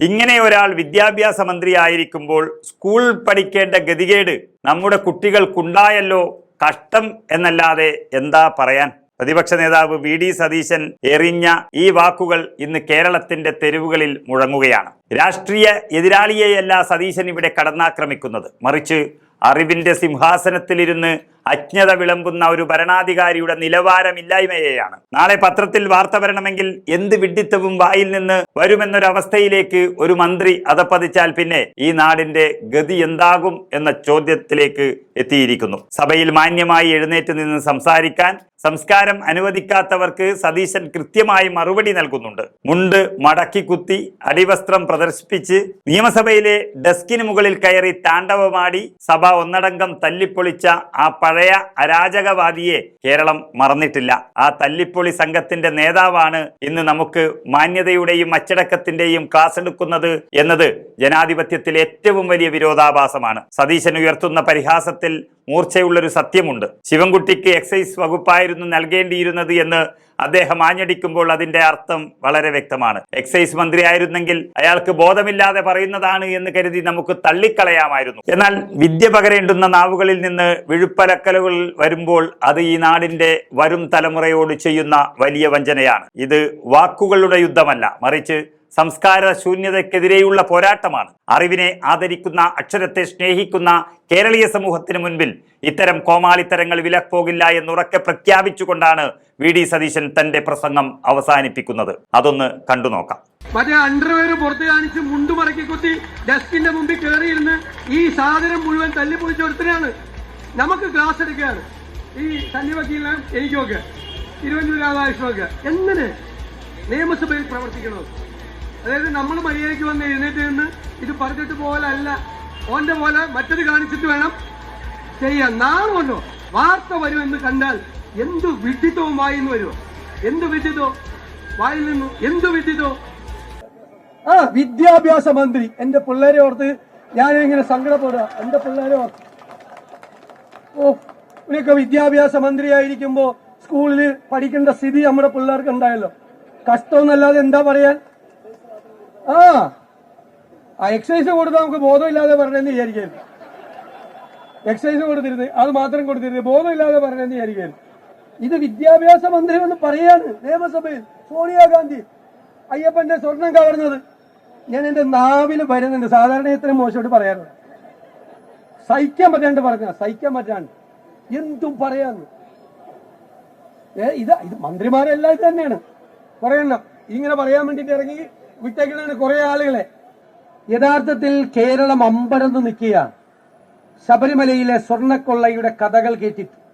ഇങ്ങനെ ഒരാൾ വിദ്യാഭ്യാസ മന്ത്രി ആയിരിക്കുമ്പോൾ സ്കൂൾ പഠിക്കേണ്ട ഗതികേട് നമ്മുടെ കുട്ടികൾക്കുണ്ടായല്ലോ കഷ്ടം എന്നല്ലാതെ എന്താ പറയാൻ? പ്രതിപക്ഷ നേതാവ് വി ഡി സതീശൻ എറിഞ്ഞ ഈ വാക്കുകൾ ഇന്ന് കേരളത്തിന്റെ തെരുവുകളിൽ മുഴങ്ങുകയാണ്. രാഷ്ട്രീയ എതിരാളിയെയല്ല സതീശൻ ഇവിടെ കടന്നാക്രമിക്കുന്നത്. മറിച്ച് അറിവിന്റെ സിംഹാസനത്തിലിരുന്ന് അജ്ഞത വിളമ്പുന്ന ഒരു ഭരണാധികാരിയുടെ നിലവാരമില്ലായ്മയെയാണ്. നാളെ പത്രത്തിൽ വാർത്ത വരണമെങ്കിൽ എന്ത് വിഡ്ഢിത്തവും വായിൽ നിന്ന് വരുമെന്നൊരവസ്ഥയിലേക്ക് ഒരു മന്ത്രി അതപ്പതിച്ചാൽ പിന്നെ ഈ നാടിന്റെ ഗതി എന്താകും എന്ന ചോദ്യത്തിലേക്ക് എത്തിയിരിക്കുന്നു. സഭയിൽ മാന്യമായി എഴുന്നേറ്റ് നിന്ന് സംസാരിക്കാൻ സംസ്കാരം അനുവദിക്കാത്തവർക്ക് സതീശൻ കൃത്യമായി മറുപടി നൽകുന്നുണ്ട്. മുണ്ട് മടക്കി കുത്തി അടിവസ്ത്രം പ്രദർശിപ്പിച്ച് നിയമസഭയിലെ ഡെസ്കിന് മുകളിൽ കയറി താണ്ഡവമാടി സഭ ഒന്നടങ്കം തല്ലിപ്പൊളിച്ച ആ പഴയ അരാജകവാദിയെ കേരളം മറന്നിട്ടില്ല. ആ തല്ലിപ്പൊളി സംഘത്തിന്റെ നേതാവാണ് ഇന്ന് നമുക്ക് മാന്യതയുടെയും അച്ചടക്കത്തിന്റെയും ക്ലാസ് എടുക്കുന്നത് എന്നത് ജനാധിപത്യത്തിൽ ഏറ്റവും വലിയ വിരോധാഭാസമാണ്. സതീശൻ ഉയർത്തുന്ന പരിഹാസത്തിൽ മൂർച്ചയുള്ളൊരു സത്യമുണ്ട്. ശിവൻകുട്ടിക്ക് എക്സൈസ് വകുപ്പായിരുന്നു നൽകേണ്ടിയിരുന്നത് എന്ന് അദ്ദേഹം ആഞ്ഞടിക്കുമ്പോൾ അതിന്റെ അർത്ഥം വളരെ വ്യക്തമാണ്. എക്സൈസ് മന്ത്രിയായിരുന്നെങ്കിൽ അയാൾക്ക് ബോധമില്ലാതെ പറയുന്നതാണ് എന്ന് കരുതി നമുക്ക് തള്ളിക്കളയാമായിരുന്നു. എന്നാൽ വിദ്യ പകരേണ്ടുന്ന നാവുകളിൽ നിന്ന് വിഴുപ്പലക്കലുകൾ വരുമ്പോൾ അത് ഈ നാടിന്റെ വരും തലമുറയോട് ചെയ്യുന്ന വലിയ വഞ്ചനയാണ്. ഇത് വാക്കുകളുടെ യുദ്ധമല്ല മറിച്ച് സംസ്കാര ശൂന്യതയ്ക്കെതിരെയുള്ള പോരാട്ടമാണ്. അറിവിനെ ആദരിക്കുന്ന അക്ഷരത്തെ സ്നേഹിക്കുന്ന കേരളീയ സമൂഹത്തിന് മുൻപിൽ ഇത്തരം കോമാളിത്തരങ്ങൾ വിലപ്പോകില്ല എന്നുറക്കെ പ്രഖ്യാപിച്ചുകൊണ്ടാണ് വി ഡി സതീശൻ തന്റെ പ്രസംഗം അവസാനിപ്പിക്കുന്നത്. അതൊന്ന് കണ്ടു നോക്കാം. മറ്റേ അണ്ടർവെയർ പുറത്ത് കാണിച്ച് മുണ്ടു മറക്കി കുത്തി ഡെസ്കിന്റെ മുമ്പിൽ കയറിയിരുന്ന് ഈ സാധനം മുഴുവൻ തല്ലിപ്പൊളിച്ച ഒരുത്തനാണ് നമുക്ക് ക്ലാസ് എടുക്കുകയാണ്. ഈ തല്ലി വക്കീലിനെ എനിക്കൊക്കെ തിരുവഞ്ചൂർ രാധാകൃഷ്ണനൊക്കെ എങ്ങനെ നിയമസഭയിൽ പ്രവർത്തിക്കണോ? അതായത് നമ്മൾ മര്യാദയ്ക്ക് വന്ന് എഴുന്നേറ്റ് നിന്ന് ഇത് പറഞ്ഞിട്ട് പോലല്ല. ഓന്റെ പോലെ മറ്റത് കാണിച്ചിട്ട് വേണം ചെയ്യാൻ. നാളെ വാർത്ത വരുമെന്ന് കണ്ടാൽ എന്ത് വിഡിത്തവും നിന്ന് വരുമോ എന്ത് വിഡിത്തോ? വായിൽ നിന്നു എന്ത് വിഡിത്തോ? ആ വിദ്യാഭ്യാസ മന്ത്രി. എന്റെ പിള്ളേരെ ഓർത്ത് ഞാൻ ഇങ്ങനെ സങ്കടപ്പെടുക. എന്റെ പിള്ളേരെ ഓർത്ത്. ഓ ഇവരൊക്കെ വിദ്യാഭ്യാസ മന്ത്രിയായിരിക്കുമ്പോ സ്കൂളിൽ പഠിക്കേണ്ട സ്ഥിതി നമ്മുടെ പിള്ളേർക്ക് ഉണ്ടായല്ലോ കഷ്ടമെന്നല്ലാതെ എന്താ പറയാൻ? ആ. എക്സസൈസ് കൊടുത്താൽ നമുക്ക് ബോധമില്ലാതെ പറഞ്ഞെന്ന് വിചാരിക്കരുത്. എക്സൈസ് കൊടുത്തിരുന്നത് അത് മാത്രം കൊടുത്തിരുന്നത് ബോധമില്ലാതെ പറഞ്ഞെന്ന് വിചാരിക്കരുത്. ഇത് വിദ്യാഭ്യാസ മന്ത്രി എന്ന് പറയാണ് നിയമസഭയിൽ സോണിയാഗാന്ധി അയ്യപ്പന്റെ സ്വർണം കവർന്നത്. ഞാൻ എന്റെ നാവിൽ വരുന്നുണ്ട്. സാധാരണ ഇത്രയും മോശമായിട്ട് പറയാറുണ്ട്. സഹിക്കാൻ പറ്റാണ്ട് പറഞ്ഞ സഹിക്കാൻ പറ്റാണ്ട്. എന്തും പറയാന്ന്. ഏ ഇത് ഇത് മന്ത്രിമാരെല്ലാം ഇത് തന്നെയാണ്. കുറെ ഇങ്ങനെ പറയാൻ വേണ്ടിട്ട് ഇറങ്ങി വിട്ടേക്കണാണ് കുറെ ആളുകളെ. യഥാർത്ഥത്തിൽ കേരളം അമ്പരന്ന് നിൽക്കുകയാണ്. ശബരിമലയിലെ സ്വർണക്കൊള്ളയുടെ കഥകൾ കേട്ടിട്ട്.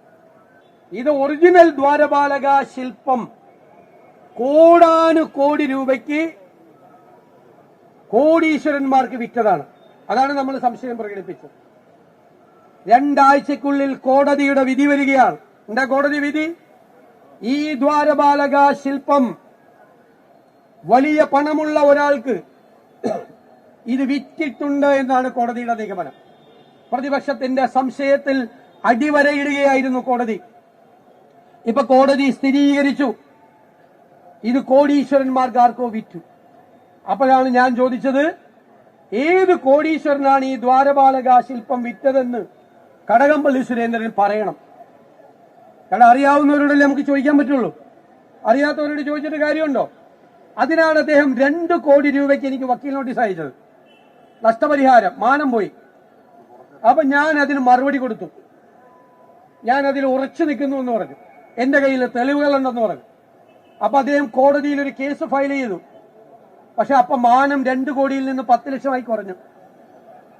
ഇത് ഒറിജിനൽ ദ്വാരപാലക ശില്പം കോടാനു കോടി രൂപയ്ക്ക് കോടീശ്വരന്മാർക്ക് വിറ്റതാണ്. അതാണ് നമ്മൾ സംശയം പ്രകടിപ്പിച്ചത്. രണ്ടാഴ്ചക്കുള്ളിൽ കോടതിയുടെ വിധി വരികയാണ്. എന്താ കോടതി വിധി? ഈ ദ്വാരപാലക ശില്പം വലിയ പണമുള്ള ഒരാൾക്ക് ഇത് വിറ്റിട്ടുണ്ട് എന്നാണ് കോടതിയുടെ നിഗമനം. പ്രതിപക്ഷത്തിന്റെ സംശയത്തിൽ അടിവരയിടുകയായിരുന്നു കോടതി. ഇപ്പൊ കോടതി സ്ഥിരീകരിച്ചു. ഇത് കോടീശ്വരന്മാർക്ക് ആർക്കോ വിറ്റു. അപ്പോഴാണ് ഞാൻ ചോദിച്ചത് ഏത് കോടീശ്വരനാണ് ഈ ദ്വാരപാലക ശില്പം വിറ്റതെന്ന് കടകംപള്ളി സുരേന്ദ്രൻ പറയണം. കാരണം അറിയാവുന്നവരോടല്ലേ നമുക്ക് ചോദിക്കാൻ പറ്റുള്ളൂ? അറിയാത്തവരോട് ചോദിച്ചിട്ട് കാര്യമുണ്ടോ? അതിനാണ് അദ്ദേഹം രണ്ട് കോടി രൂപയ്ക്ക് എനിക്ക് വക്കീൽ നോട്ടീസ് അയച്ചത്. നഷ്ടപരിഹാരം. മാനം പോയി. അപ്പൊ ഞാൻ അതിന് മറുപടി കൊടുത്തു. ഞാൻ അതിൽ ഉറച്ചു നിൽക്കുന്നു എന്ന് പറഞ്ഞു. എന്റെ കയ്യിൽ തെളിവുകളുണ്ടെന്ന് പറഞ്ഞു. അപ്പൊ അദ്ദേഹം കോടതിയിൽ ഒരു കേസ് ഫയൽ ചെയ്തു. പക്ഷെ അപ്പൊ മാനം രണ്ട് കോടിയിൽ നിന്ന് പത്ത് ലക്ഷമായി കുറഞ്ഞു.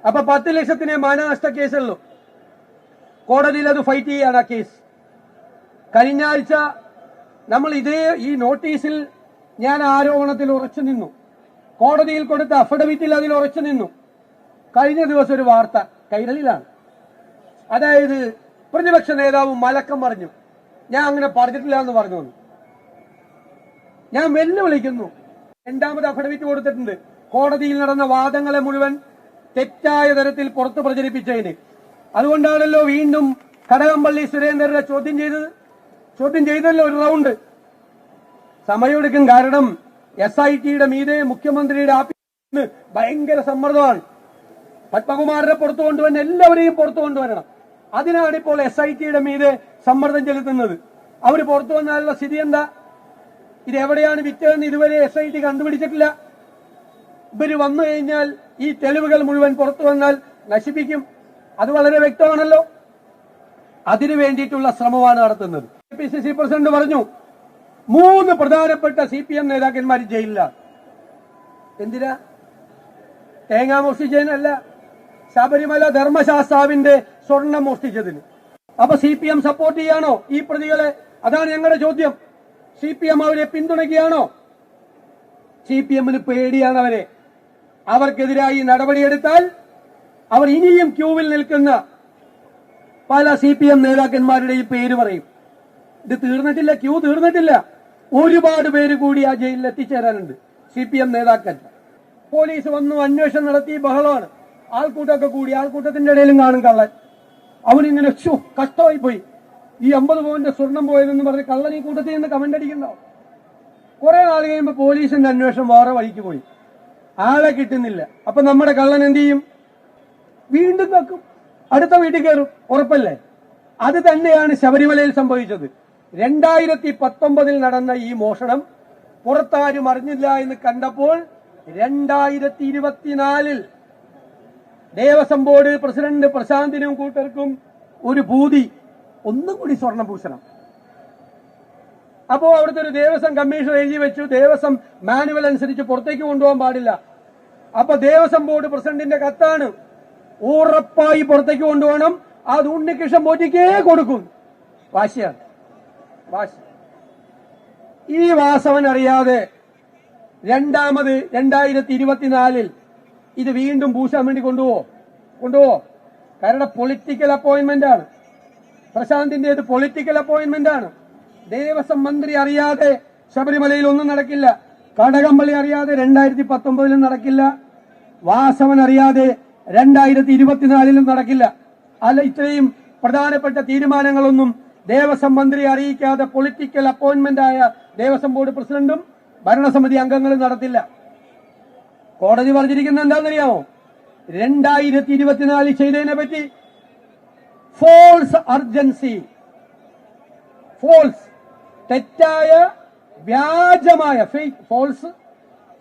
അപ്പൊ പത്ത് ലക്ഷത്തിനെ മാനനഷ്ട കേസുള്ളൂ കോടതിയിൽ അത് ഫൈറ്റ് ചെയ്യാണ് ആ കേസ്. കഴിഞ്ഞ ആഴ്ച നമ്മൾ ഇതേ ഈ നോട്ടീസിൽ ഞാൻ ആരോപണത്തിൽ ഉറച്ചു നിന്നു. കോടതിയിൽ കൊടുത്ത അഫിഡവിറ്റിൽ അതിൽ ഉറച്ചു നിന്നു. കഴിഞ്ഞ ദിവസം ഒരു വാർത്ത കൈരളിലാണ് അതായത് പ്രതിപക്ഷ നേതാവ് മലക്കം പറഞ്ഞു ഞാൻ അങ്ങനെ പറഞ്ഞിട്ടില്ല എന്ന് പറഞ്ഞു. ഞാൻ വെല്ലുവിളിക്കുന്നു. രണ്ടാമത് അഫിഡവിറ്റ് കൊടുത്തിട്ടുണ്ട്. കോടതിയിൽ നടന്ന വാദങ്ങളെ മുഴുവൻ തെറ്റായ തരത്തിൽ പുറത്തു പ്രചരിപ്പിച്ചതിന്. അതുകൊണ്ടാണല്ലോ വീണ്ടും കടകംപള്ളി സുരേന്ദ്രനെ ചോദ്യം ചെയ്തത്? ചോദ്യം ചെയ്തല്ലോ ഒരു റൗണ്ട്. സമയമെടുക്കും കാരണം എസ് ഐ ടിയുടെ മീതെ മുഖ്യമന്ത്രിയുടെ ആഫീസിൽ ഭയങ്കര സമ്മർദ്ദമാണ്. പത്മകുമാറിനെ പുറത്തു കൊണ്ടുവന്ന് എല്ലാവരെയും പുറത്തു കൊണ്ടുവരണം. അതിനാണ് ഇപ്പോൾ എസ് ഐ ടിയുടെ മീതെ സമ്മർദ്ദം ചെലുത്തുന്നത്. അവർ പുറത്തു വന്നാലുള്ള സ്ഥിതി എന്താ? ഇത് എവിടെയാണ് വിറ്റതെന്ന് ഇതുവരെ എസ് ഐ ടി കണ്ടുപിടിച്ചിട്ടില്ല. ഇവർ വന്നു കഴിഞ്ഞാൽ ഈ തെളിവുകൾ മുഴുവൻ പുറത്തു വന്നാൽ നശിപ്പിക്കും. അത് വളരെ വ്യക്തമാണല്ലോ. അതിനു വേണ്ടിയിട്ടുള്ള ശ്രമമാണ് നടത്തുന്നത്. പി സി സി പ്രസിഡന്റ് പറഞ്ഞു മൂന്ന് പ്രധാനപ്പെട്ട സി പി എം നേതാക്കന്മാർ ജയിലിലാണ് എന്തിനാ? തേങ്ങ മോഷ്ടിച്ചതിനല്ല ശബരിമല ധർമ്മശാസ്താവിന്റെ സ്വർണം മോഷ്ടിച്ചതിന്. അപ്പൊ സി പി എം സപ്പോർട്ട് ചെയ്യാണോ ഈ പ്രതികളെ? അതാണ് ഞങ്ങളുടെ ചോദ്യം. സി പി എം അവരെ പിന്തുണയ്ക്കുകയാണോ? സി പി എമ്മിന് പേടിയാണ് അവരെ. അവർക്കെതിരായി നടപടിയെടുത്താൽ അവർ ഇനിയും ക്യൂവിൽ നിൽക്കുന്ന പല സി പി എം നേതാക്കന്മാരുടെയും പേര് പറയും. ഇത് തീർന്നിട്ടില്ല ക്യൂ തീർന്നിട്ടില്ല. ഒരുപാട് പേര് കൂടി ആ ജയിലിൽ എത്തിച്ചേരാനുണ്ട്. സി പി എം നേതാക്കൾ. പോലീസ് വന്നു അന്വേഷണം നടത്തി ബഹളമാണ്. ആൾക്കൂട്ടമൊക്കെ കൂടി ആൾക്കൂട്ടത്തിന്റെ ഇടയിലും കാണും കള്ളൻ. അവനിങ്ങനെ കഷ്ടമായി പോയി. ഈ അമ്പത് പവന്റെ സ്വർണം പോയതെന്ന് പറഞ്ഞ് കള്ളൻ ഈ കൂട്ടത്തിൽ നിന്ന് കമന്റ് അടിക്കണ്ടാവും കുറെ നാൾ കഴിയുമ്പോൾ പോലീസിന്റെ അന്വേഷണം വേറെ വഴിക്ക് പോയി. ആളെ കിട്ടുന്നില്ല. അപ്പൊ നമ്മുടെ കള്ളൻ എന്ത് ചെയ്യും? വീണ്ടും കക്കും അടുത്ത വീട്ടിൽ കയറും. ഉറപ്പല്ലേ? അത് തന്നെയാണ് ശബരിമലയിൽ സംഭവിച്ചത്. രണ്ടായിരത്തി പത്തൊമ്പതിൽ നടന്ന ഈ മോഷണം പുറത്താരും അറിഞ്ഞില്ല എന്ന് കണ്ടപ്പോൾ രണ്ടായിരത്തി ഇരുപത്തിനാലിൽ ദേവസ്വം ബോർഡ് പ്രസിഡന്റ് പ്രശാന്തിനും കൂട്ടർക്കും ഒരു ഭൂതി ഒന്നും കൂടി സ്വർണഭൂഷണം അപ്പോ അവിടുത്തെ ഒരു ദേവസ്വം കമ്മീഷൻ എഴുതി വെച്ചു ദേവസ്വം മാനുവൽ അനുസരിച്ച് പുറത്തേക്ക് കൊണ്ടുപോകാൻ പാടില്ല. അപ്പൊ ദേവസ്വം ബോർഡ് പ്രസിഡന്റിന്റെ കത്താണ് ഉറപ്പായി പുറത്തേക്ക് കൊണ്ടുപോകണം അത് ഉണ്ണികൃഷ്ണൻ പോറ്റിക്കേ കൊടുക്കും. വാശിയാണ്. വാശി ഈ വാസവൻ അറിയാതെ രണ്ടാമത് രണ്ടായിരത്തി ഇരുപത്തിനാലിൽ ഇത് വീണ്ടും പൂശാൻ വേണ്ടി കൊണ്ടുപോവോ? കൊണ്ടുപോവോ? കാരണം പൊളിറ്റിക്കൽ അപ്പോയിന്റ്മെന്റ് ആണ്. പ്രശാന്തിന്റെ ഇത് പൊളിറ്റിക്കൽ അപ്പോയിന്റ്മെന്റ് ആണ്. ദേവസ്വം മന്ത്രി അറിയാതെ ശബരിമലയിൽ ഒന്നും നടക്കില്ല. കടകംപള്ളി അറിയാതെ രണ്ടായിരത്തി പത്തൊമ്പതിലും നടക്കില്ല. വാസവൻ അറിയാതെ രണ്ടായിരത്തി ഇരുപത്തിനാലിലും നടക്കില്ല. അല്ല ഇത്രയും പ്രധാനപ്പെട്ട തീരുമാനങ്ങളൊന്നും ദേവസ്വം മന്ത്രി അറിയിക്കാതെ പൊളിറ്റിക്കൽ അപ്പോയിന്റ്മെന്റ് ആയ ദേവസ്വം ബോർഡ് പ്രസിഡന്റും ഭരണസമിതി അംഗങ്ങളും നടത്തില്ല. കോടതി പറഞ്ഞിരിക്കുന്നത് എന്താണെന്നറിയാമോ? രണ്ടായിരത്തി ഇരുപത്തിനാലിൽ ചെയ്തതിനെ പറ്റി ഫോൾസ് അർജൻസി ഫോൾസ് തെറ്റായ വ്യാജമായ ഫേക്ക് ഫോൾസ്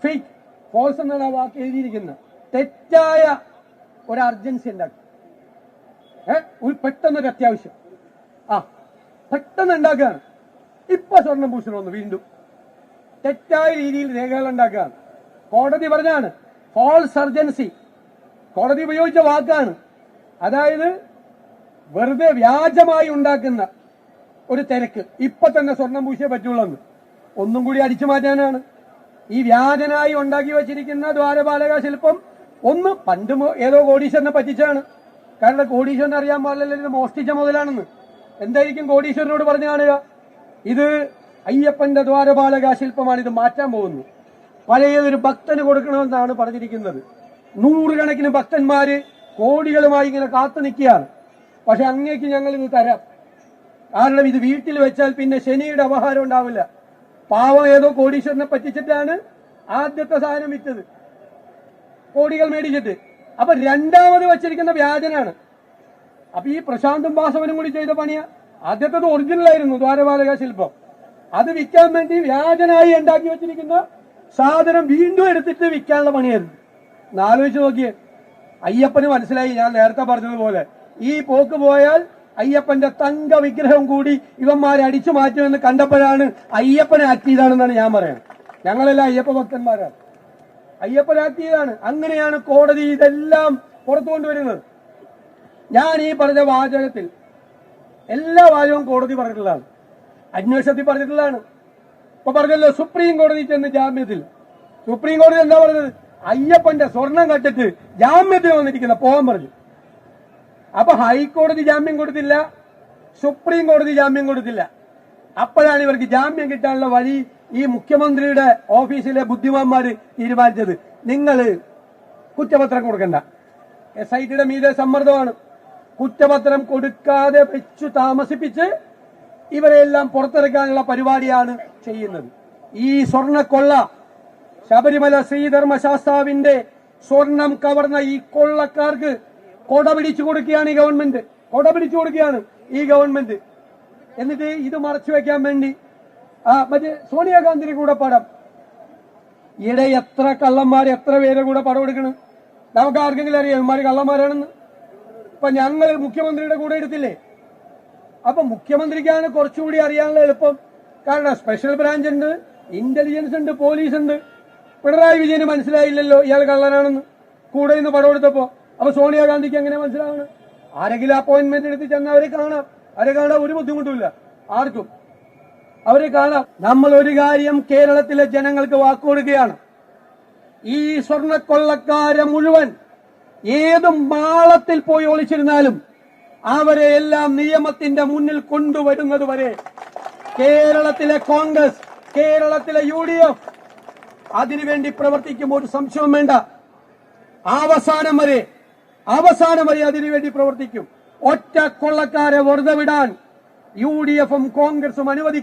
ഫേക്ക് ഫോൾസ് എന്നുള്ള വാക്ക് എഴുതിയിരിക്കുന്നത്. തെറ്റായ ഒരു അർജൻസി ഉണ്ടാക്കി. ഒരു പെട്ടെന്നൊരു അത്യാവശ്യം. പെട്ടെന്ന് ഉണ്ടാക്കുകയാണ്. ഇപ്പൊ സ്വർണം ഭൂഷണം വീണ്ടും. തെറ്റായ രീതിയിൽ രേഖകൾ ഉണ്ടാക്കുകയാണ്. കോടതി പറഞ്ഞാണ് ഫോൾസ് സർജൻസി കോടതി ഉപയോഗിച്ച വാക്കാണ്. അതായത് വെറുതെ വ്യാജമായി ഉണ്ടാക്കുന്ന ഒരു തിരക്ക് ഇപ്പൊ തന്നെ സ്വർണം പൂശിയേ പറ്റുള്ളൂ ഒന്നും കൂടി അടിച്ചു മാറ്റാനാണ്. ഈ വ്യാജനായി ഉണ്ടാക്കി വച്ചിരിക്കുന്ന ദ്വാരപാലക ശില്പം ഒന്ന് പണ്ട് ഏതോ കോടീശ്വരനെ പറ്റിച്ചാണ്. കാരണം കോടീശ്വരനെ അറിയാൻ പാടില്ല ഇത് മോഷ്ടിച്ച മുതലാണെന്ന്. എന്തായിരിക്കും കോടീശ്വരനോട് പറഞ്ഞു കാണുക? ഇത് അയ്യപ്പന്റെ ദ്വാരപാലക ശില്പമാണ് ഇത് മാറ്റാൻ പോകുന്നത് പഴയതൊരു ഭക്തന് കൊടുക്കണമെന്നാണ് പറഞ്ഞിരിക്കുന്നത്. നൂറുകണക്കിന് ഭക്തന്മാര് കോടികളുമായി ഇങ്ങനെ കാത്തു നിൽക്കുകയാണ്. പക്ഷെ അങ്ങേക്ക് ഞങ്ങൾ ഇത് തരാം. കാരണം ഇത് വീട്ടിൽ വെച്ചാൽ പിന്നെ ശനിയുടെ അപഹാരം ഉണ്ടാവില്ല. പാവം ഏതോ കോടീശ്വരനെ പറ്റിച്ചിട്ടാണ് ആദ്യത്തെ സാധനം വിറ്റത്. കോടികൾ മേടിച്ചിട്ട്. അപ്പൊ രണ്ടാമത് വച്ചിരിക്കുന്ന വ്യാജനാണ്. അപ്പൊ ഈ പ്രശാന്തും വാസവനും കൂടി ചെയ്ത പണിയ. ആദ്യത്തത് ഒറിജിനൽ ആയിരുന്നു ദ്വാരപാലക ശില്പം. അത് വിൽക്കാൻ വേണ്ടി വ്യാജനായി ഉണ്ടാക്കി വെച്ചിരിക്കുന്ന സാധനം വീണ്ടും എടുത്തിട്ട് വിൽക്കാനുള്ള പണിയായിരുന്നു. എന്നാലോചിച്ച് നോക്കിയേ. അയ്യപ്പന് മനസ്സിലായി ഞാൻ നേരത്തെ പറഞ്ഞതുപോലെ. ഈ പോക്ക് പോയാൽ അയ്യപ്പന്റെ തങ്ക വിഗ്രഹം കൂടി ഇവന്മാരെ അടിച്ചു മാറ്റുമെന്ന് കണ്ടപ്പോഴാണ് അയ്യപ്പനെ ആക്ട് ചെയ്താണെന്നാണ് ഞാൻ പറയുന്നത്. ഞങ്ങളെല്ലാം അയ്യപ്പ ഭക്തന്മാരാണ്. അയ്യപ്പൻ ആക്ട് ചെയ്താണ് അങ്ങനെയാണ് കോടതി ഇതെല്ലാം പുറത്തു കൊണ്ടുവരുന്നത് ഞാൻ ഈ പറഞ്ഞ വാചകത്തിൽ എല്ലാ വാചകവും കോടതി പറഞ്ഞിട്ടുള്ളതാണ്. അന്വേഷണത്തിൽ പറഞ്ഞിട്ടുള്ളതാണ്. ഇപ്പൊ പറഞ്ഞല്ലോ സുപ്രീം കോടതി ചെന്ന് ജാമ്യത്തിൽ. സുപ്രീം കോടതി എന്താ പറഞ്ഞത്? അയ്യപ്പന്റെ സ്വർണം കട്ടിട്ട് ജാമ്യത്തിൽ വന്നിരിക്കുന്ന പോകാൻ പറഞ്ഞു. അപ്പൊ ഹൈക്കോടതി ജാമ്യം കൊടുത്തില്ല സുപ്രീം കോടതി ജാമ്യം കൊടുത്തില്ല. അപ്പോഴാണ് ഇവർക്ക് ജാമ്യം കിട്ടാനുള്ള വഴി ഈ മുഖ്യമന്ത്രിയുടെ ഓഫീസിലെ ബുദ്ധിമാന്മാര് തീരുമാനിച്ചത്. നിങ്ങൾ കുറ്റപത്രം കൊടുക്കണ്ട. എസ് ഐ ടിയുടെ മീതെ സമ്മർദ്ദമാണ്. കുറ്റപത്രം കൊടുക്കാതെ വെച്ചു താമസിപ്പിച്ച് ഇവരെല്ലാം പുറത്തിറക്കാനുള്ള പരിപാടിയാണ് ചെയ്യുന്നത്. ഈ സ്വർണക്കൊള്ള ശബരിമല ശ്രീധർമ്മശാസ്താവിന്റെ സ്വർണം കവർന്ന ഈ കൊള്ളക്കാർക്ക് കൊട പിടിച്ചു കൊടുക്കുകയാണ് ഈ ഗവൺമെന്റ്. കൊട പിടിച്ചു കൊടുക്കുകയാണ് ഈ ഗവൺമെന്റ്. എന്നിട്ട് ഇത് മറച്ചു വെക്കാൻ വേണ്ടി മറ്റേ സോണിയാഗാന്ധിയുടെ കൂടെ പടം. ഈടെ എത്ര കള്ളന്മാർ എത്ര പേരെ കൂടെ പടം എടുക്കണം? നമുക്ക് ആർക്കെങ്കിലും അറിയാം ഇമാര് കള്ളന്മാരാണെന്ന്. ഇപ്പൊ ഞങ്ങൾ മുഖ്യമന്ത്രിയുടെ കൂടെ എടുത്തില്ലേ അപ്പൊ മുഖ്യമന്ത്രിക്കാണ് കുറച്ചുകൂടി അറിയാനുള്ള എളുപ്പം. കാരണം സ്പെഷ്യൽ ബ്രാഞ്ച് ഉണ്ട് ഇന്റലിജൻസ് ഉണ്ട് പോലീസ് ഉണ്ട്. പിണറായി വിജയന് മനസ്സിലായില്ലല്ലോ ഇയാൾ കള്ളനാണെന്ന്. കൂടെ നിന്ന് പടം എടുത്തപ്പോ. അപ്പൊ സോണിയാഗാന്ധിക്ക് എങ്ങനെ മനസ്സിലാവണം? ആരെങ്കിലും അപ്പോയിന്റ്മെന്റ് എടുത്ത് ചെന്ന് അവരെ കാണാം. അവരെ കാണാൻ ഒരു ബുദ്ധിമുട്ടുമില്ല ആർക്കും. അവരെ കാണാം. നമ്മൾ ഒരു കാര്യം കേരളത്തിലെ ജനങ്ങൾക്ക് വാക്കുകൊടുക്കുകയാണ് ഈ സ്വർണക്കൊള്ളക്കാരെ മുഴുവൻ ഏത് മാളത്തിൽ പോയി ഒളിച്ചിരുന്നാലും അവരെ എല്ലാം നിയമത്തിന്റെ മുന്നിൽ കൊണ്ടുവരുന്നത് വരെ കേരളത്തിലെ കോൺഗ്രസ് കേരളത്തിലെ യു ഡി എഫ് അതിനുവേണ്ടി പ്രവർത്തിക്കുമ്പോൾ ഒരു സംശയവും വേണ്ട. അവസാനം വരെ അവസാനം വരെ അതിനുവേണ്ടി പ്രവർത്തിക്കും. ഒറ്റ കൊള്ളക്കാരെ വെറുതെ വിടാൻ യു ഡി എഫും കോൺഗ്രസും അനുവദിക്കും